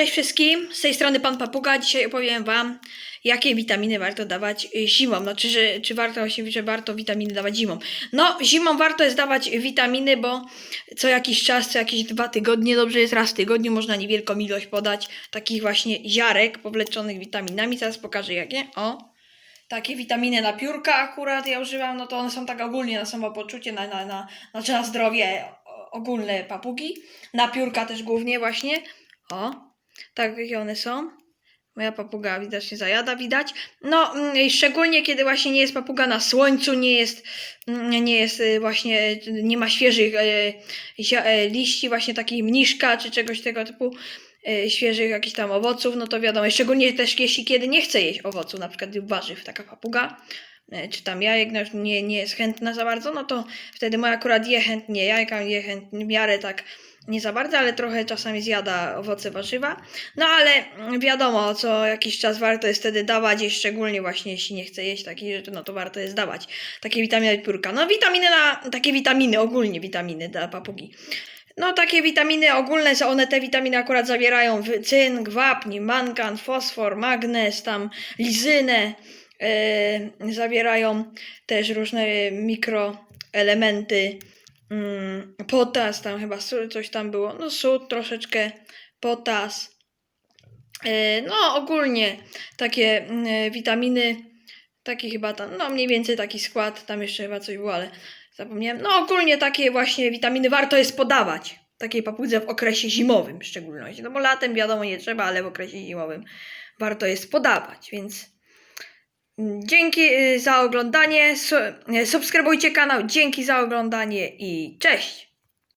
Cześć wszystkim, z tej strony Pan Papuga. Dzisiaj opowiem Wam, jakie witaminy warto dawać zimą. No, czy, że, czy warto, że warto witaminy dawać zimą? No, zimą warto jest dawać witaminy, bo co jakiś czas, co jakieś dwa tygodnie, dobrze jest raz w tygodniu, można niewielką ilość podać takich właśnie ziarek powleczonych witaminami. Zaraz pokażę jakie. O, takie witaminy na piórka akurat ja używam, no to one są tak ogólnie na samopoczucie, na, na, na, znaczy na zdrowie ogólne papugi. Na piórka też głównie właśnie. O, tak jakie one są. Moja papuga widocznie zajada, widać. No, mm, szczególnie kiedy właśnie nie jest papuga na słońcu, nie jest, mm, nie jest y, właśnie, nie ma świeżych e, e, liści, właśnie takich mniszka czy czegoś tego typu, e, świeżych jakichś tam owoców, no to wiadomo, szczególnie też jeśli kiedy nie chce jeść owoców, na przykład warzyw, taka papuga, czy tam jajek, no nie, nie jest chętna za bardzo, no to wtedy moja akurat je chętnie jajka, je chętnie w miarę tak nie za bardzo, ale trochę czasami zjada owoce, warzywa. No ale mm, wiadomo, co jakiś czas warto jest wtedy dawać, i szczególnie właśnie jeśli nie chce jeść takich rzeczy, no to warto jest dawać takie witaminy piórka. No witaminy na, takie witaminy, ogólnie witaminy dla papugi. No takie witaminy ogólne one te witaminy akurat zawierają cynk, wapń, mangan, fosfor, magnez, tam lizynę, e, zawierają też różne mikroelementy, mm, potas, tam chyba coś tam było, no sód troszeczkę, potas, e, no ogólnie takie mm, witaminy, taki chyba tam, no mniej więcej taki skład, tam jeszcze chyba coś było, ale zapomniałem, no ogólnie takie właśnie witaminy warto jest podawać, takiej papudze w okresie zimowym w szczególności, no bo latem wiadomo nie trzeba, ale w okresie zimowym warto jest podawać, więc Dzięki y, za oglądanie. Y, Subskrybujcie kanał. Dzięki za oglądanie i cześć!